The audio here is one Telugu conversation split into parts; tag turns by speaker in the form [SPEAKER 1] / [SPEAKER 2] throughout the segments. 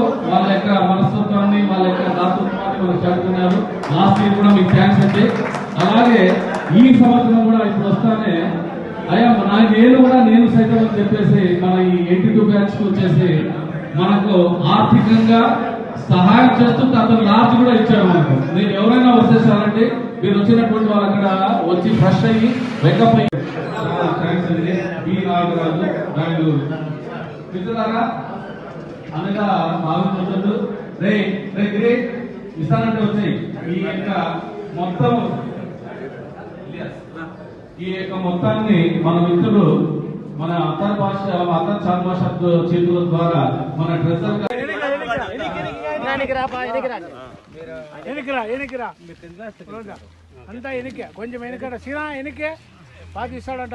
[SPEAKER 1] ఇచ్చారు వాళ్ళ యొక్క మనస్తత్వాన్ని వాళ్ళ యొక్క దాతృత్వాన్ని వాళ్ళు చదువుతున్నారు లాస్ట్ ఇయర్ కూడా మీకు థ్యాంక్స్ అండి. అలాగే ఈ సంవత్సరం కూడా ఇప్పుడు వస్తానే అయ్యా నా నేను కూడా నేను సైతం అని చెప్పేసి మన ఈ ఎయిటీ టూ బ్యాచ్ వచ్చేసి మనకు ఆర్థికంగా సహాయం చేస్తూ అతను లాస్ట్ కూడా ఇచ్చాడు మనకు. మీరు ఎవరైనా వచ్చేసారండి మీరు వచ్చినటువంటి వాళ్ళు అక్కడ వచ్చి ఫ్రెష్ అయ్యి వెకప్ అయ్యి. థ్యాంక్స్ అండి. నాగరాజు బెంగళూరు మిత్రులారా అనగా బాగుంటుంది రే రే గిరి ఇస్తానంటే వచ్చాయి. ఈ యొక్క మొత్తం ఈ యొక్క మొత్తాన్ని మన మిత్రులు మన అత్తర్ భాష అత్తర్ చార్ భాష చేతుల ద్వారా మన ట్రెజర్
[SPEAKER 2] ఎనికిరా ఎనికిరా అంతా ఎనికే కొంచెం వెనకట సిరా ఎనికే. బాగా ఇస్తాడంట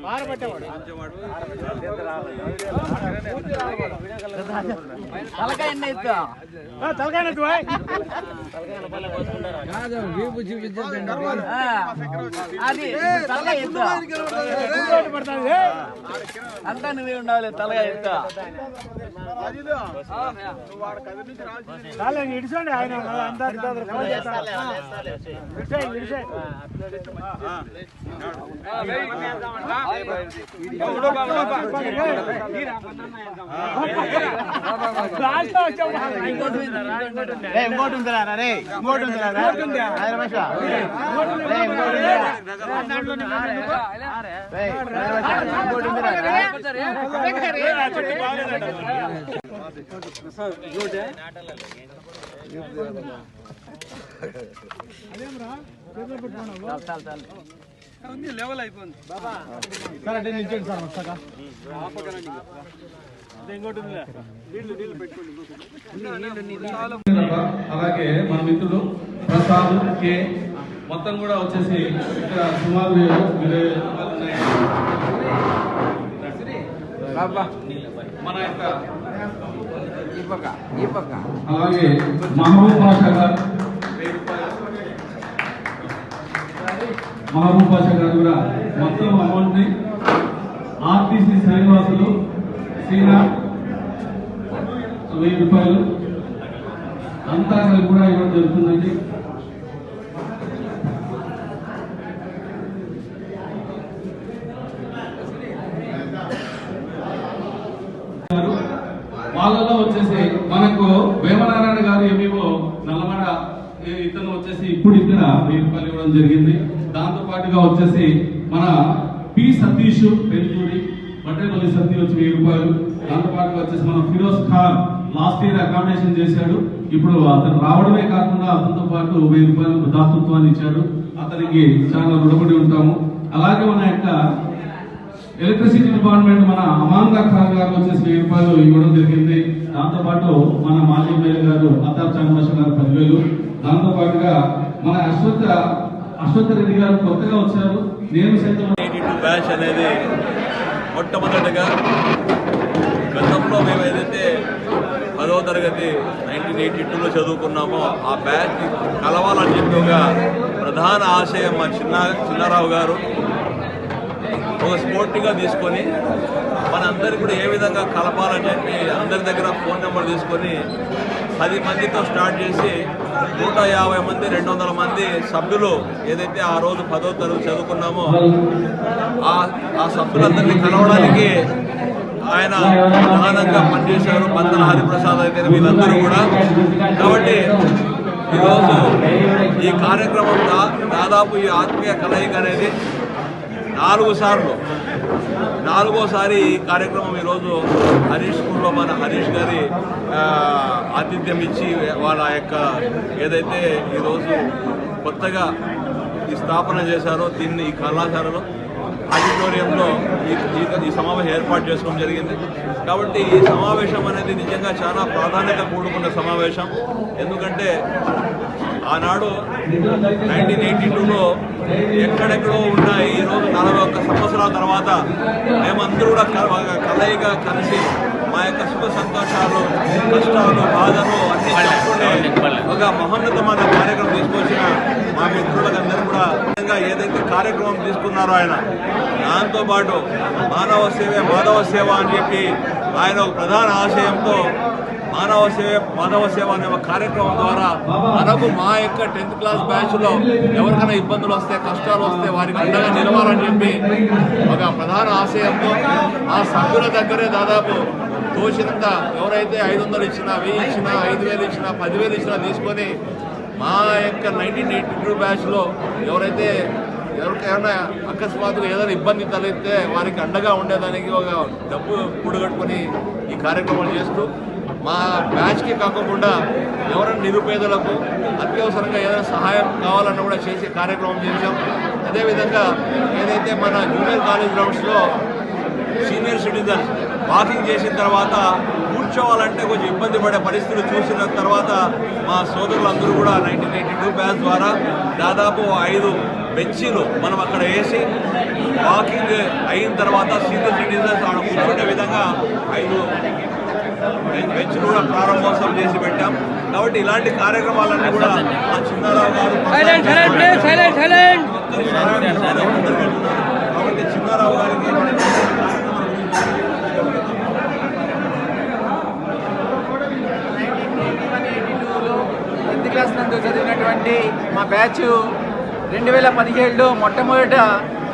[SPEAKER 2] గారు చెవ- ఏ, పార పట్టినాడంట. పార పట్టేవాడు
[SPEAKER 3] తలకాయ ఎన్ని ఎత్తు
[SPEAKER 2] ఆ, తలకాయ నెత్తు, ఓయ్.
[SPEAKER 3] ఆ, అది తలకాయ ఎత్తు
[SPEAKER 2] ఇంకోటి పడతాది, ఏ.
[SPEAKER 3] అంతా నువ్వే ఉండాలి తలకాయ ఎత్తు
[SPEAKER 2] చాలే, ఇంక ఇడిచండి ఆయన మళ్ళా అంతా ఇద్దరు ఫోన్ చేస్తారు. ఇడిచేయ్,
[SPEAKER 3] ఇంకోటి
[SPEAKER 4] ఉందిరా రే ఇంకోటి ఉందిరా ఇంకోటి ఉంది ఐదు నిమిషం రే ఇంకోటి రే ఇంకోటి ఉందిరా
[SPEAKER 2] అదేంరా? చేతిలో పెట్టుకున్నావు?
[SPEAKER 3] చాలు, చాలు, చాలు.
[SPEAKER 1] అలాగే మన మిత్రులు ప్రసాద్ కే మొత్తం కూడా వచ్చేసి ఇక్కడ సుమారు. మన యొక్క అలాగే మహబూబ్ బాషా గారు మహబూబ్ బాషా గారు కూడా మొత్తం అమౌంట్ని ఆర్టీసీ శ్రీనివాసులు శ్రీనాథ్ వెయ్యి రూపాయలు అంతా కలిపి కూడా ఇవ్వడం జరుగుతుందండి. వాళ్ళలో వచ్చేసి మనకు వేమనారాయణ గారు ఏమేమో నల్లమడ ఇతను వచ్చేసి ఇప్పుడు ఇక్కడ వెయ్యి రూపాయలు ఇవ్వడం జరిగింది. దాంతో వచ్చేసి మన పి సతీష్ పెంచూరి బట్టేపల్లి సతీ వచ్చి వెయ్యి రూపాయలు. దాంతోపాటుగా వచ్చేసి మన Firoz Khan last year accommodation చేశాడు. ఇప్పుడు అతను రావడమే కాకుండా అతనితో పాటు వెయ్యి రూపాయలు దాతృత్వాన్ని ఇచ్చాడు. అతనికి చాలా రుణపడి ఉంటాము. అలాగే మన యొక్క ఎలక్ట్రిసిటీ డిపార్ట్మెంట్ మన అమాంగ ఖాన్ గారు వచ్చేసి వెయ్యి రూపాయలు ఇవ్వడం జరిగింది. దాంతోపాటు మన మాజీ మేయర్ గారు అతార్ చంద్రశ గారు పదివేలు. దాంతోపాటుగా మన అశ్వత్ అశ్వత్థ రెడ్డి గారు కొత్తగా వచ్చారు. నేను సైతం
[SPEAKER 5] టూ బ్యాచ్ అనేది మొట్టమొదటిగా గతంలో మేము ఏదైతే పదవ తరగతి నైన్టీన్ ఎయిటీ టూలో చదువుకున్నామో ఆ బ్యాచ్ కలవాలని చెప్పి ఒక ప్రధాన ఆశయం మా చిన్న చిన్నారావు గారు. ఒక స్పోర్టింగ్గా తీసుకొని మనందరికీ కూడా ఏ విధంగా కలపాలని చెప్పి అందరి దగ్గర ఫోన్ నెంబర్ తీసుకొని పది మందితో స్టార్ట్ చేసి నూట యాభై మంది రెండు వందల మంది సభ్యులు ఏదైతే ఆ రోజు పదో తరగతి చదువుకున్నామో ఆ ఆ సభ్యులందరినీ కలవడానికి ఆయన ప్రధానంగా పనిచేశారు. పంతన హరిప్రసాద్ అయితే వీళ్ళందరూ కూడా. కాబట్టి ఈరోజు ఈ కార్యక్రమం దాదాపు ఈ ఆత్మీయ కలయిక అనేది నాలుగు సార్లు నాలుగోసారి ఈ కార్యక్రమం ఈరోజు హరీష్ స్కూల్లో మన హరీష్ గారి ఆతిథ్యం ఇచ్చి వాళ్ళ యొక్క ఏదైతే ఈరోజు కొత్తగా ఈ స్థాపన చేశారో దీన్ని ఈ కళాశాలలో ఆడిటోరియంలో ఈ సమావేశం ఏర్పాటు చేసుకోవడం జరిగింది. కాబట్టి ఈ సమావేశం అనేది నిజంగా చాలా ప్రాధాన్యత కూడుకున్న సమావేశం. ఎందుకంటే ఆనాడు నైన్టీన్ ఎయిటీ టూలో ఎక్కడెక్కడో ఉన్న ఈ రోజు నలభై ఒక్క సంవత్సరాల తర్వాత మేమందరూ కూడా కలయిగా కలిసి మా యొక్క సుఖ సంతోషాలు కష్టాలు బాధలు అన్ని ఒక మహోన్నతమైన కార్యక్రమం తీసుకొచ్చిన మా మిత్రులందరూ కూడా ఏదైతే కార్యక్రమం తీసుకున్నారో ఆయన దాంతో పాటు మానవ సేవ మాధవ సేవ అని చెప్పి ఆయన ఒక ప్రధాన ఆశయంతో మానవ సేవ మానవ సేవ అనే ఒక కార్యక్రమం ద్వారా మనకు మా యొక్క టెన్త్ క్లాస్ బ్యాచ్లో ఎవరికైనా ఇబ్బందులు వస్తే కష్టాలు వస్తే వారికి అండగా నిలవాలని చెప్పి ఒక ప్రధాన ఆశయంతో ఆ సభ్యుల దగ్గరే దాదాపు తోచినంత ఎవరైతే ఐదు వందలు ఇచ్చినా వెయ్యి ఇచ్చినా ఐదు వేలు ఇచ్చినా పదివేలు ఇచ్చినా తీసుకొని మా యొక్క నైన్టీన్ ఎయిటీ టూ బ్యాచ్లో ఎవరైతే ఎవరికైనా అకస్మాత్తుగా ఏదైనా ఇబ్బంది తలెత్తే వారికి అండగా ఉండేదానికి ఒక డబ్బు కూడగట్టుకొని ఈ కార్యక్రమాలు చేస్తూ మా బ్యాచ్కి కాకుండా ఎవరైనా నిరుపేదలకు అత్యవసరంగా ఏదైనా సహాయం కావాలన్నా కూడా చేసే కార్యక్రమం చేశాం. అదేవిధంగా ఏదైతే మన జూనియర్ కాలేజ్ గ్రౌండ్స్లో సీనియర్ సిటిజన్స్ వాకింగ్ చేసిన తర్వాత కూర్చోవాలంటే కొంచెం ఇబ్బంది పడే పరిస్థితులు చూసిన తర్వాత మా సోదరులందరూ కూడా నైన్టీన్ ఎయిటీ టూ బ్యాచ్ ద్వారా దాదాపు ఐదు బెంచీలు మనం అక్కడ వేసి వాకింగ్ అయిన తర్వాత సీనియర్ సిటిజన్స్ ఆడ కూర్చునే విధంగా ఐదు బెంచ్- కూడా ప్రారంభోత్సవం చేసి పెట్టాం. కాబట్టి ఇలాంటి కార్యక్రమాలన్నీ కూడా మా చిన్నారావు గారు కాబట్టి చిన్నారావు గారికి
[SPEAKER 3] క్లాస్ నందు చదివినటువంటి మా బ్యాచ్ రెండు వేల పదిహేడులో మొట్టమొదట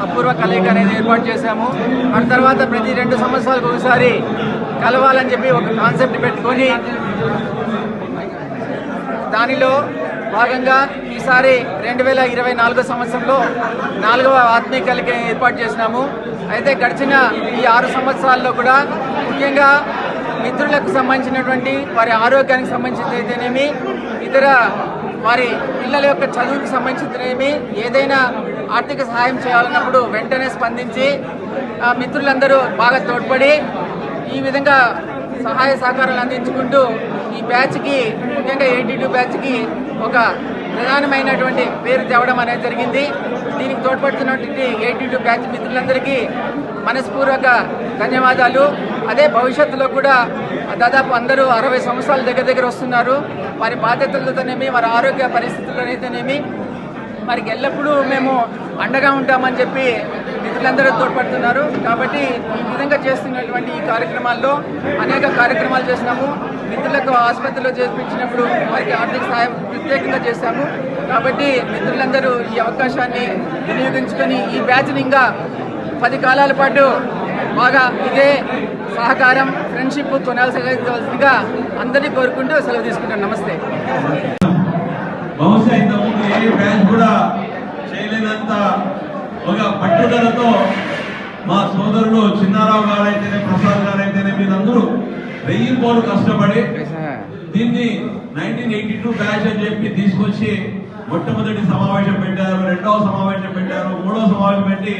[SPEAKER 3] అపూర్వ కలయిక అనేది ఏర్పాటు చేశాము. ఆ తర్వాత ప్రతి రెండు సంవత్సరాలకు ఒకసారి కలవాలని చెప్పి ఒక కాన్సెప్ట్ పెట్టుకొని దానిలో భాగంగా ఈసారి రెండు వేల ఇరవై నాలుగో సంవత్సరంలో నాలుగవ ఆత్మీయ కలిక ఏర్పాటు చేసినాము. అయితే గడిచిన ఈ ఆరు సంవత్సరాల్లో కూడా ముఖ్యంగా మిత్రులకు సంబంధించినటువంటి వారి ఆరోగ్యానికి సంబంధించింది అయితేనేమి ఇతర వారి పిల్లల యొక్క చదువుకి సంబంధించినవి ఏదైనా ఆర్థిక సహాయం చేయాలన్నప్పుడు వెంటనే స్పందించి మిత్రులందరూ బాగా తోడ్పడి ఈ విధంగా సహాయ సహకారాలు అందించుకుంటూ ఈ బ్యాచ్కి ముఖ్యంగా ఎయిటీ టూ బ్యాచ్కి ఒక ప్రధానమైనటువంటి పేరు తేవడం అనేది జరిగింది. దీనికి తోడ్పడుతున్నటువంటి ఎయిటీ టూ బ్యాచ్ మిత్రులందరికీ మనస్పూర్వక ధన్యవాదాలు. అదే భవిష్యత్తులో కూడా దాదాపు అందరూ అరవై సంవత్సరాల దగ్గర దగ్గర వస్తున్నారు. వారి బాధ్యతలతోనేమి వారి ఆరోగ్య పరిస్థితుల్లోనైతేనేమి వారికి ఎల్లప్పుడూ మేము అండగా ఉంటామని చెప్పి మిత్రులందరూ తోడ్పడుతున్నారు. కాబట్టి ఈ విధంగా చేస్తున్నటువంటి ఈ కార్యక్రమాల్లో అనేక కార్యక్రమాలు చేసినాము. మిత్రులకు ఆసుపత్రిలో చేర్పించినప్పుడు వారికి ఆర్థిక సహాయం ప్రత్యేకంగా చేశాము. కాబట్టి మిత్రులందరూ ఈ అవకాశాన్ని వినియోగించుకొని ఈ బ్యాచ్ని ఇంకా పది కాలాల పాటు బాగా ఇదే సహకారం ఫ్రెండ్షిప్ కొనాల్సిందిగా అందరినీ కోరుకుంటూ సెలవు తీసుకుంటాను. నమస్తే.
[SPEAKER 5] బహుశా ఇంతకుముందు ఏ బ్యాచ్ కూడా చేయలేనంత ఒక పట్టుదలతో మా సోదరుడు చిన్నారావు గారైతేనే ప్రసాద్ గారు అయితేనే మీరందరూ వెయ్యి పోలు కష్టపడి దీన్ని నైన్టీన్ ఎయిటీ టూ బ్యాచ్ అని చెప్పి తీసుకొచ్చి మొట్టమొదటి సమావేశం పెట్టారు రెండవ సమావేశం పెట్టారు మూడవ సమావేశం పెట్టి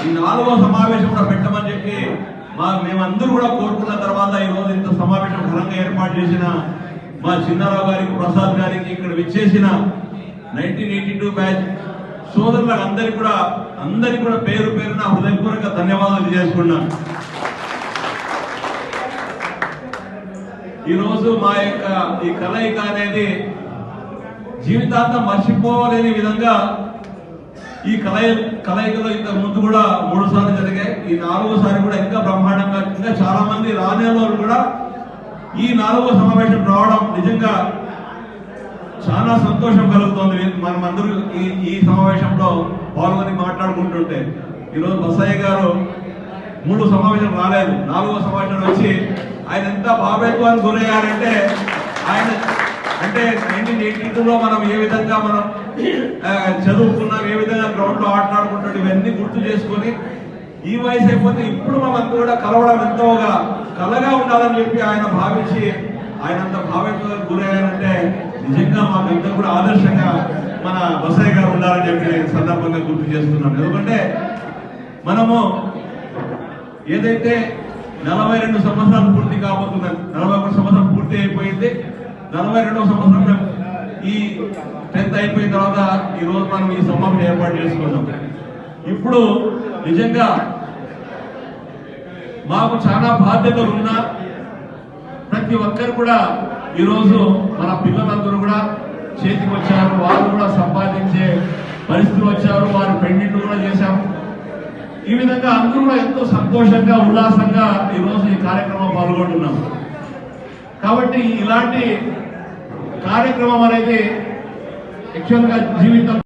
[SPEAKER 5] ఈ నాలుగవ సమావేశం కూడా పెట్టమని చెప్పి మా మేమందరూ కూడా కోరుకున్న తర్వాత ఈ రోజు ఇంత సమావేశం ఘనంగా ఏర్పాటు చేసిన మా చిన్నారావు గారికి ప్రసాద్ గారికి ఇక్కడ విచ్చేసిన నైన్టీన్ ఎయిటీ టూ బ్యాచ్ సోదరులకు అందరికి కూడా అందరికి కూడా పేరు పేరున హృదయపూర్వక ధన్యవాదాలు చేసుకున్నాను ఈరోజు మా యొక్క ఈ కలయిక అనేది జీవితాంతం మర్చిపోలేని విధంగా ఈ కలయి కలయికలో ఇంతకు ముందు కూడా మూడు సార్లు జరిగాయి. ఈ నాలుగోసారి కూడా ఇంకా బ్రహ్మాండంగా ఇంకా చాలా మంది రానే వాళ్ళు కూడా ఈ నాలుగో సమావేశం రావడం నిజంగా చాలా సంతోషం కలుగుతోంది. మనం అందరూ ఈ ఈ సమావేశంలో పాల్గొని మాట్లాడుకుంటుంటే ఈరోజు బసయ్య గారు మూడు సమావేశం రాలేదు. నాలుగో సమావేశం వచ్చి ఆయన ఎంత భావేత్వానికి గురయ్యారంటే ఆయన అంటే నైన్టీన్ ఎయిటీ టూలో మనం ఏ విధంగా మనం చదువుకున్నాం ఏ విధంగా గ్రౌండ్లో ఆటలాడుకుంటాం ఇవన్నీ గుర్తు చేసుకొని ఈ వయసు అయిపోతే ఇప్పుడు మనం కూడా కలవడం ఎంతోగా కలగా ఉండాలని చెప్పి ఆయన భావించి ఆయన అంత భావేత్వానికి గురయ్యారంటే నిజంగా మాకంతా కూడా ఆదర్శంగా మన బసయ్య గారు ఉండాలని చెప్పి నేను సందర్భంగా గుర్తు చేస్తున్నాను. ఎందుకంటే మనము ఏదైతే నలభై రెండు సంవత్సరాలు పూర్తి కాబోతున్నాయి నలభై ఒక సంవత్సరం పూర్తి అయిపోయింది. నలభై రెండవ సంవత్సరం ఈ టెన్త్ అయిపోయిన తర్వాత ఈ రోజు మనం ఈ సమావేశం ఏర్పాటు చేసుకున్నాం. ఇప్పుడు నిజంగా మాకు చాలా బాధ్యతలు ఉన్నా ప్రతి ఒక్కరు కూడా ఈరోజు మన పిల్లలందరూ కూడా చేతికి వచ్చారు వారు కూడా సంపాదించే పరిస్థితులు వచ్చారు వారు పెండింట్లు కూడా చేశాము. ఈ విధంగా అందరూ కూడా ఎంతో సంతోషంగా ఉల్లాసంగా ఈరోజు ఈ కార్యక్రమం పాల్గొంటున్నాం కాబట్టి ఇలాంటి కార్యక్రమం అనేది యాక్చువల్గా జీవితం